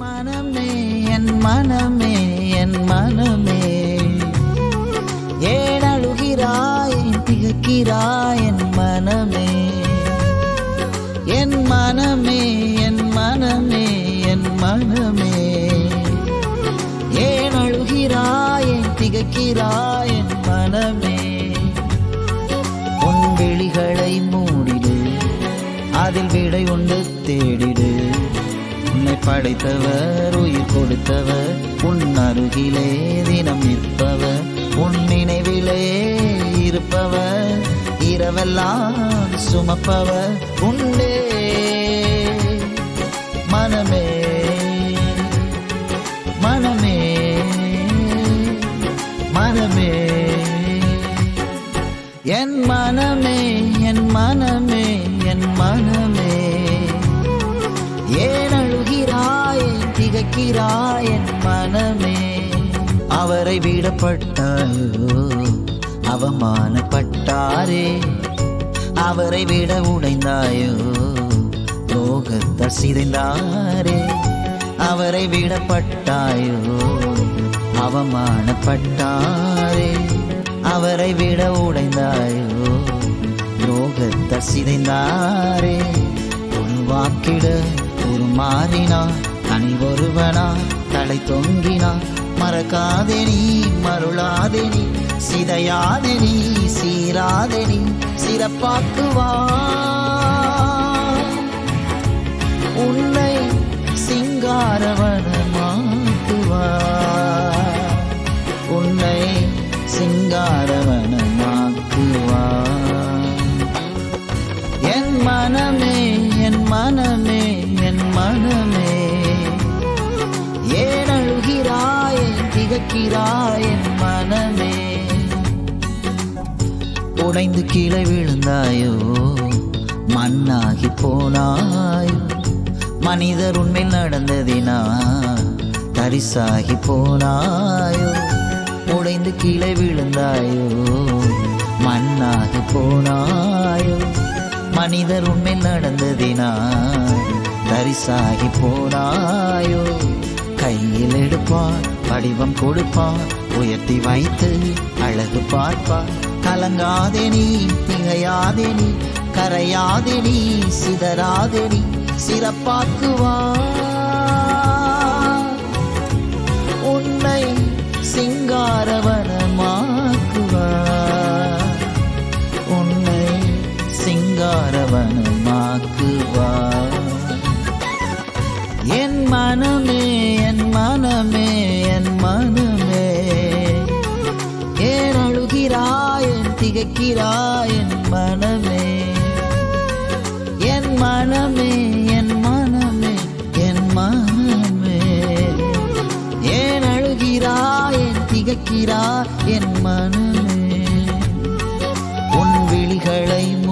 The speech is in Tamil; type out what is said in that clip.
மனமே என் மனமே என் மனமே. ஏன் அழுகிறாய் திகக்கிறாய் என் மனமே. என் மனமே என் மனமே என் மனமே. ஏன் அழுகிறாய் திகக்கிறாய் என் மனமே. உன் விழிகளை மூடிடு அதில் விடை உண்டு படைத்தவர் உயிர் கொடுத்தவர் உன் அருகிலே தினம் நிற்பவர் உன் நினைவிலே இருப்பவர் இரவெல்லாம் சுமப்பவர். உண்டே மனமே மனமே மனமே. என் மனமே என் மனமே என் மனமே. திகைக்கிறாய் என் மனமே. அவரை விடப்பட்டாயோ அவமானப்பட்டாரே. அவரை விட உடைந்தாயோ லோகத்தால் சிதைந்தாரே. அவரை விடப்பட்டாயோ அவமானப்பட்டாரே. அவரை விட உடைந்தாயோ துரோகத்தால் சிதைந்தாரே. ஒரு வாக்கிட ஒரு மாறினா தனி ஒருவனா? தலை தொங்கினா? மறக்காதே நீ மருளாதே நீ சிதையாதே நீ சீராதே நீ சிறப்பாக்குவா உன்னை சிங்காரவனமாக்குவா உன்னை சிங்காரவனமாக்குவா என் மனமே என் மனமே என் மனமே திகக்கிறாய் என் மனமே. உடைந்து கீழே விழுந்தாயோ? மண்ணாகி போனாயோ. மனிதர் உண்மையில் நடந்ததினா தரிசாகி போனாயோ. உடைந்து கீழே விழுந்தாயோ? மண்ணாகி போனாயோ. மனிதர் உண்மையில் நடந்ததினா தரிசாகி போனாயோ? கையில் எடுப்பான் வடிவம் கொடுப்பார் உயர்த்தி வைத்து அழகு பார்ப்பார். கலங்காதே நீ திகையாதே நீ கரையாதே நீ சிதறாதே நீ சிறப்பாக்குவா உன்னை சிங்காரவனமாக்குவா உன்னை சிங்காரவனமாக்குவா என் மனமே என் மனமே மனமே. ஏன் அழுகிறாயன் திகைக்கிறாயன் மனமே. என் மனமே என் மனமே என் மனமே. ஏன் அழுகிறாயன் திகைக்கிறா என் மனமே. உன் விழிகளை